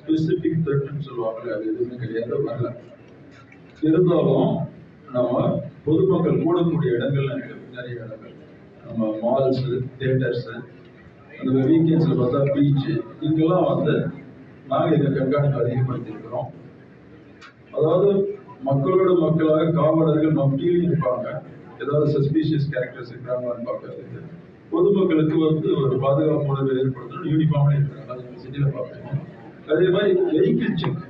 Specific த்ரெட்னு சொல்லுவாங்கல்ல அது எதுவுமே கிடையாது வரல. இருந்தாலும் நம்ம பொதுமக்கள் கூடக்கூடிய இடங்கள்ல நிறைய இடங்கள். நம்ம மால்ஸு தேட்டர்ஸு அந்த வீக்கெண்ட்ஸில் பார்த்தா பீச்சு இங்கெல்லாம் வந்து நாங்கள் எங்கள் கண்காணிப்பு அதிகப்படுத்தியிருக்கிறோம். அதாவது மக்களோட மக்களாக காவலர்கள் மத்தியிலும் இருப்பாங்க ஏதாவது சஸ்பீஷியஸ் கேரக்டர்ஸ் இருக்கிறாங்களான்னு பார்க்கறதுக்கு. பொதுமக்களுக்கு வந்து ஒரு பாதுகாப்பு உணர்வு ஏற்படுத்தணும். யூனிஃபார்ம்லேயே இருக்கிறாங்க அது சிட்டியில் பார்ப்போம் அதே மாதிரி வெஹிக்கிள் செக்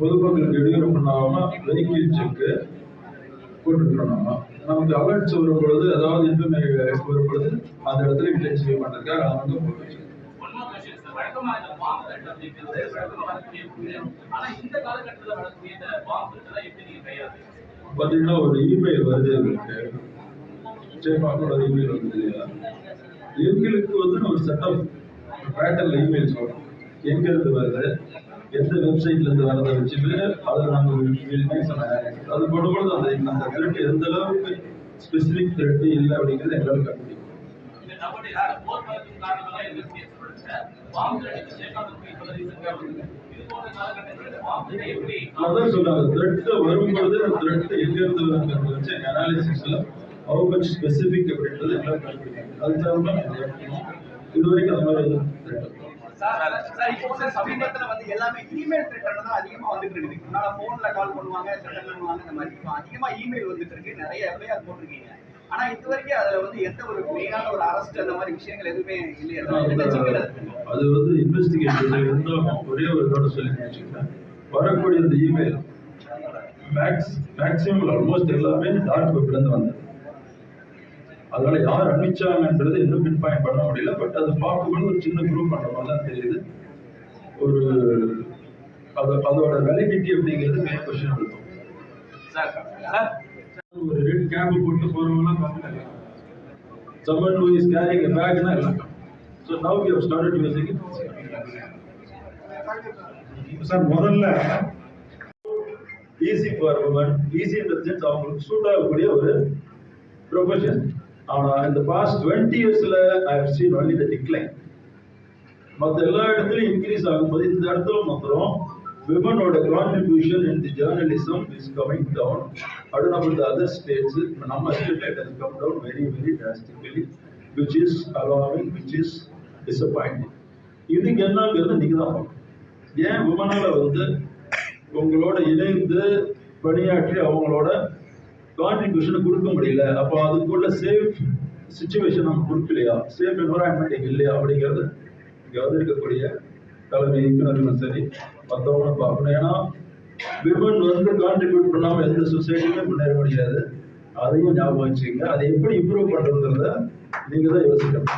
பொதுமக்களுக்கு இடையூறு பண்ணாம வெஹிக்கிள் செக்கு போட்டுருக்கோம் நம்ம நமக்கு அலர்ட்ஸ் வரும் பொழுது அதாவது இன்ஃபர்மேஷன் வரும் பொழுது அந்த இடத்துல இன்டென்சிஃபை பண்ணுறதுக்காக அதை வந்து போட்டு வச்சிருக்கோம். One more question, sir. வழக்கமா இந்த bomb threat அப்படிங்கிறது வழக்கமா வரக்கூடிய ஒண்ணு. ஆனா இந்த காலகட்டத்துல வரக்கூடிய இந்த bomb threat எல்லாம் எப்படி நீங்க கையாளுறீங்க? பார்த்தீங்கன்னா ஒரு இமெயில் வருது எங்களுக்கு ஒரு இமெயில் வருது எங்களுக்கு வந்து ஒரு செட்டப் பேட்டர்ல இமெயில்ஸ் வரும் எங்க இருந்து வருது? எந்த வெப்சைட்ல இருந்து வரதை வச்சுட்டு அதை நம்ம ரிலீஸ் அது போடும்பொழுது அந்த அந்த த்ரெட் எந்த அளவுக்கு ஸ்பெசிபிக் த்ரெட் இல்லை அப்படிங்கிறது எங்களால் கண்டுபிடிக்கும் அதான் சொல்றாங்க. த்ரெட் வரும்பொழுது த்ரெட் எங்க இருந்து வச்சு அனாலிசிஸ்ல much ஸ்பெசிபிக் அப்படின்றது எங்களால் கண்டுபிடிக்கும் அது தகுந்த இது வரைக்கும் அந்த மாதிரி. சார் சார் இப்போ வந்து சமீபத்துல வந்து எல்லாமே இமெயில் த்ரெட்டர் தான் அதிகமா வந்துட்டு இருக்குது முன்னால போன்ல கால் பண்ணுவாங்க த்ரெட்டர் பண்ணுவாங்க இந்த மாதிரி இப்போ அதிகமா இமெயில் வந்துட்டு இருக்கு நிறைய எஃப்ஐஆர் போட்டிருக்கீங்க ஆனா இது வரைக்கும் அதுல வந்து எந்த ஒரு மெயினான ஒரு அரெஸ்ட் அந்த மாதிரி விஷயங்கள் எதுவுமே இல்லையா சார்? அது? வந்து இன்வெஸ்டிகேஷன் இருந்தாலும் ஒரே ஒரு தடவை சொல்லி வச்சுக்கிறேன் வரக்கூடிய இந்த இமெயில் மேக்ஸ் மேக்ஸிமம் ஆல்மோஸ்ட் எல்லாமே டார்க் வெப்ல இருந்து வந்தது அதனால யார் அனுப்பிச்சாங்கன்றது இன்னும் பின் பாயிண்ட் பண்ண முடியல பட் அது பார்க்கும்போது ஒரு சின்ன குரூப் பண்ற மாதிரி தான் தெரியுது. ஒரு அது அதோட வேலிடிட்டி அப்படிங்கிறது மெயின் கொஸ்டின் இருக்கும். ஒரு ரெட் கேப் போட்டு போறவங்கலாம் கம்மி a bag na இல்லை. So now we have started using it. Sir முதல்ல easy for women easy sense அவங்களுக்கு சூட் ஆகக்கூடிய ஒரு ப்ரொஃபஷன் ஆனா இந்த பாஸ்ட் டுவெண்ட்டி இயர்ஸ்ல I have seen only the decline மற்ற எல்லா இடத்துலையும் இன்க்ரீஸ் ஆகும்போது இந்த இடத்துல மாத்திரம் விமனோட contribution in the journalism is coming down அடுத்த அபவுட் அதர் ஸ்டேட்ஸ் நம்ம state has come down very very drastically which is alarming which is disappointing இதுக்கு என்னங்கிறது நீங்கள் தான் பார்க்கணும். ஏன் விமனால வந்து உங்களோட இணைந்து பணியாற்றி அவங்களோட கான்ட்ரிபியூஷனை கொடுக்க முடியல. அப்போ அதுக்குள்ள சேஃப் சுச்சுவேஷன் நம்ம கொடுக்கலையா? சேஃப் என்வரான்மெண்ட் இல்லையா? அப்படிங்கிறது இங்கே வந்து இருக்கக்கூடிய தலைமை இயக்குநர்களும் சரி மற்றவங்களும் பார்க்கணும். ஏன்னா விமன் வந்து கான்ட்ரிபியூட் பண்ணாமல் எந்த சொசைட்டியுமே முன்னேற முடியாது. அதையும் ஞாபகம் வச்சுக்கோங்க. அதை எப்படி இம்ப்ரூவ் பண்ணுறதுங்கிறத நீங்கள் தான் யோசிக்கணும்.